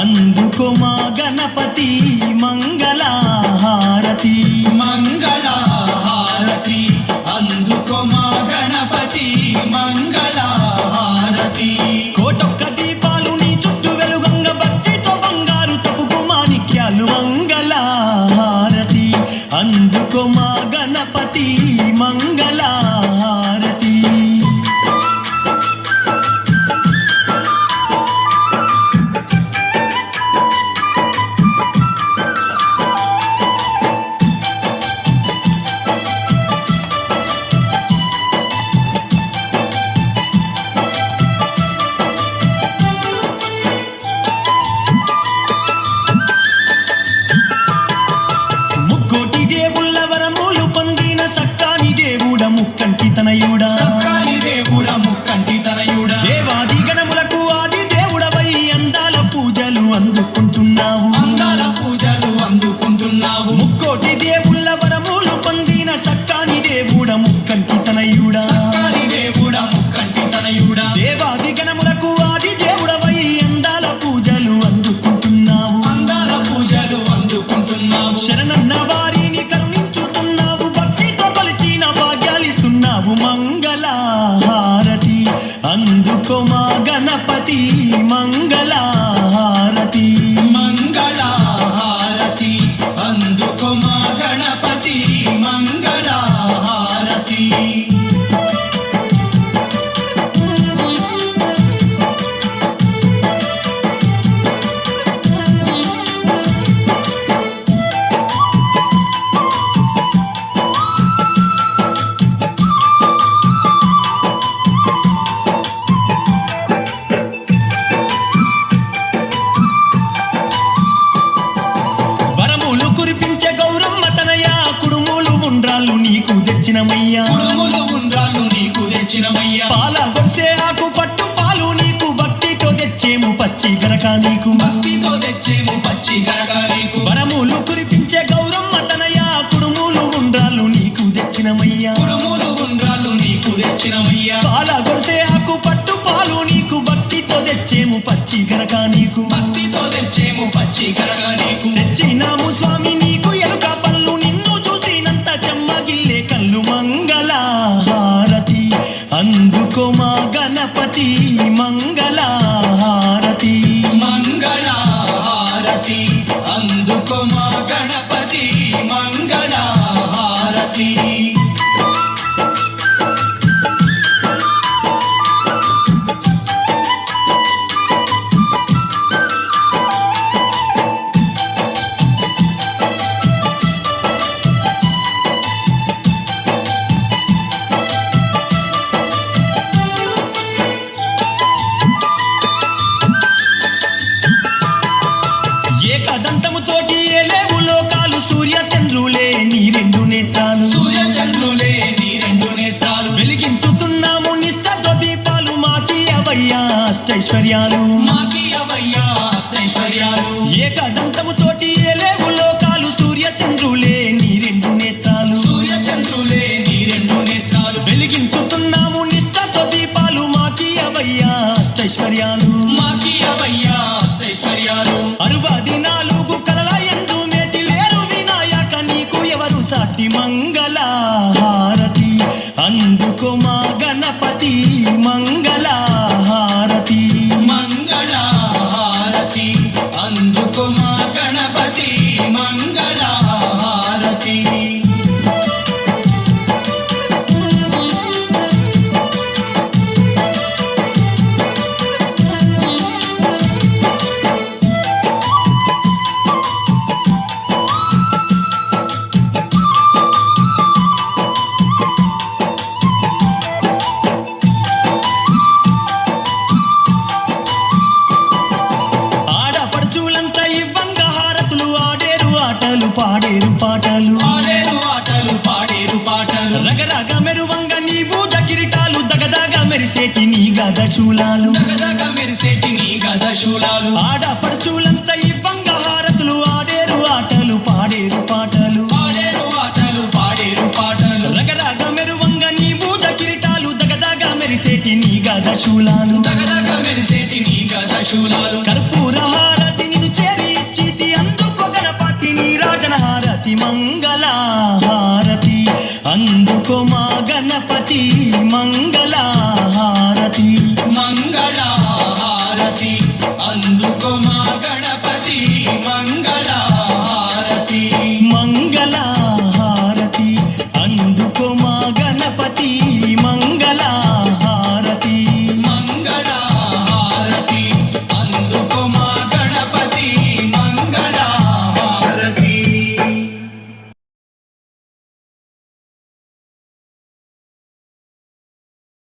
అందుకో మా గణపతి మంగళహారతి మంగళహారతి. అందుకుంటున్నావు అందాల పూజలు అందుకుంటున్నావు. ముక్కోటి దేవుళ్ళ వరములు పొందిన సక్కాని దేవుడ ముక్కంటి తనయుడా. సక్కాని దేవుడ ముక్కంటి తనయుడ. దేవాది గణములకు ఆది దేవుడవై అందాల పూజలు అందుకుంటున్నావు. అందాల పూజలు అందుకుంటున్నావు. శరణన్న వారిని కరుణించుతున్నావు. భక్తితో కొలిచిన భాగ్యాలిస్తున్నావు మంగళహారతి. అందుకో మా గణపతి మంగళహారతి కురిపించే గౌరమ్మ తనయ కుడుములు ఉండ్రాళ్ళు నీకు తెచ్చినమయ్యా. కుడుములు ఉండ్రాలు నీకు తెచ్చినమయ్యా. పాల గొడిసే ఆకు పట్టు పాలు నీకు భక్తితో తెచ్చేము పచ్చి గనక నీకు. భక్తితో తెచ్చేము పచ్చి గరగ నీకు. వరములు అందుకోమా గణపతి మంగళహారతి. మంగళహారతి అందుకోమా గణపతి మంగళహారతి. అవయ్యా అష్టైశ్వర్యాలు. ఏలేవు లోకాలు సూర్య చంద్రులే నీ రెండు నేత్రాలు సూర్య చంద్రులే నీ రెండు నేత్రాలు. వెలిగించుతున్నాము నిష్టతో దీపాలు మాకి అవయ్యా అష్టైశ్వర్యాలు. మాకి అవయ్యా అష్టైశ్వర్యాలు. అరువది నాలుగు కలల ఎందు మేటి లేరు వినాయక నీకు ఎవరు సాటి మంగళహారతి అందుకో మా గణపతి మంగళహారతి పాడేరు పాటలు. ఆడేరు ఆటలు పాడేరు పాటలు. రగరగ మెరువంగ నీవు కిరీటాలు దగదగ మెరిసేటి నీ గద శూలాలు. దగదగ మెరిసేటి నీ గద శూలాలు. ఆడపడుచులంతా ఇవ్వంగ హారతులు ఆడేరు ఆటలు పాడేరు పాటలు. పాడేరు ఆటలు పాడేరు పాటలు. రగరగ మెరువంగ నీవు కిరీటాలు దగదగ మెరిసేటి నీ గద శూలాలు. దగదగ మెరిసేటి నీ గద శూలాలు. గణపతి మంగళహారతి. అందుకో మా గణపతి మంగళహారతి. మంగళ